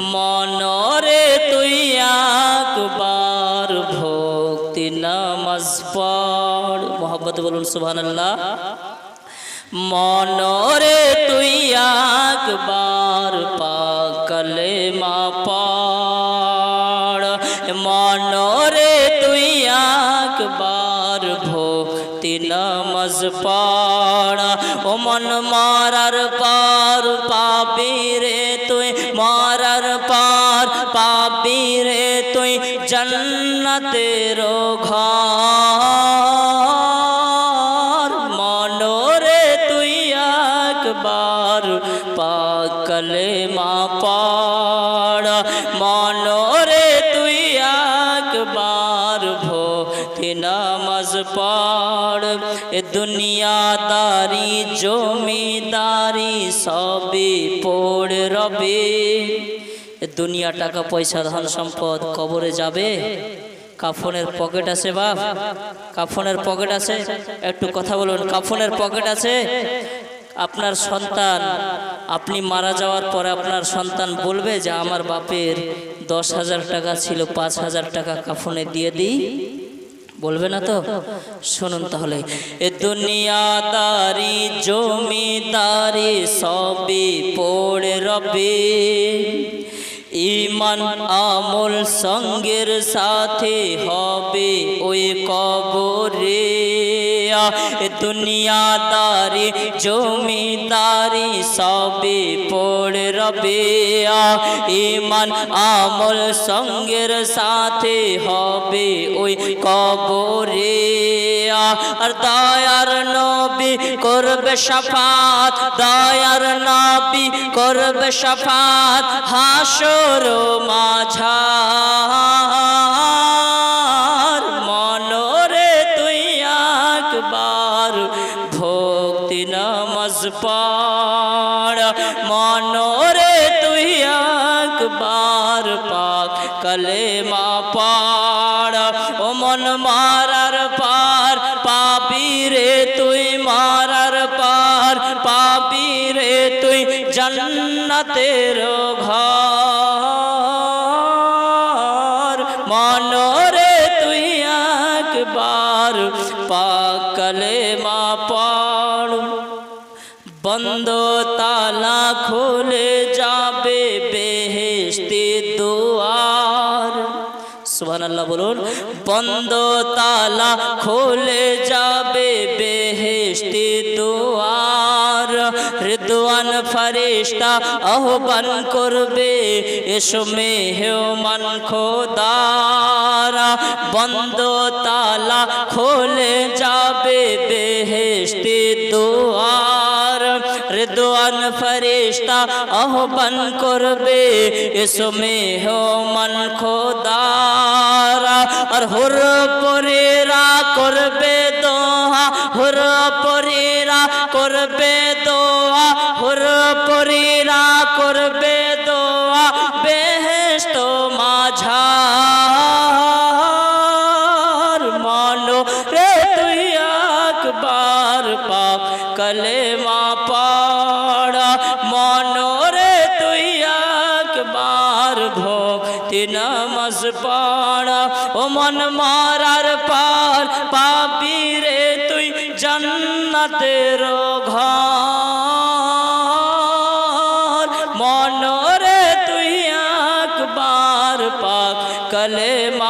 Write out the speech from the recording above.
মনরে তুই একবার ভক্তি নামাজ পড়। মোহাম্মদ বলুন, সুবহানাল্লাহ। মনরে তুই একবার পাকলে মা পড়। মনরে তুই একবার ভক্তি নামাজ পড়। ও মন মারার পার পাবি রে তুই পার পাবি রে তুই জন্নতের ঘর। মনোরে তুই একবার পাকলে মা পাড়। মনোরে তুই একবার ভক্তি নামাজ পড়। এ দুনিয়াদারি, জমিদারি সবই পড় রবে। দুনিয়া টাকা, পয়সা, ধন সম্পদ কবরে যাবে? কাফনের পকেট আছে বাপ। কাফনের পকেট আছে। একটু কথা বলুন, কাফনের পকেট আছে? আপনার সন্তান, আপনি মারা যাওয়ার পরে আপনার সন্তান বলবে যে, আমার বাপের দশ হাজার টাকা ছিল, পাঁচ হাজার টাকা কাফনে দিয়ে দিই। বলবে না তো? শুনুন তাহলে। এ দুনিয়া দুনিয়াদারি, জমিদারি, সবই পড়ে রবে। ইমান আমল সঙ্গের সাথে হবে ওই কবরে। দুনিয়াদারি, জমিদারি সবে পড়ে রবে। ইমান আমল সঙ্গের সাথে হবে ওই কবরে। আর দয়ার নবী করবে সাফাত, দয়ার নবী করবে সাফাত, হাসর মাঝার। নামাজ পড় মনরে তুই একবার পাক কলেমা পড় ও মন মারার পার পাবি রে তুই মারার পার পাবি রে তুই জন্নতের ঘর মনরে তুই একবার পাকলে মা পড় বন্ধ তালা খুলে যাবে বেহেশতি দুয়ার। সুবহান আল্লাহ বলুন, বন্ধ তালা খুলে যাবে বেহেশতি দুয়ার। রিদওয়ান ফরিশতা আহ্বান করবে, এসো মেহমান খোদারা। বন্ধ তালা খুলে যাবে বেহেশতি দুয়ার। রিদওয়ান ফরিশা আহ্বান করবে এসো মেহমান খোদারা। আর হুর পরেরা করবে দোহা হুর পরেরা করবে দোয়া, হুর পরেরা করবে পড়া মনো রে তুই একবার ভক্তি নামাজ পড়া। ও মন মারার পার পাবি রে তুই জন্নতের ঘর। মনরে তুই একবার পাক কলেমা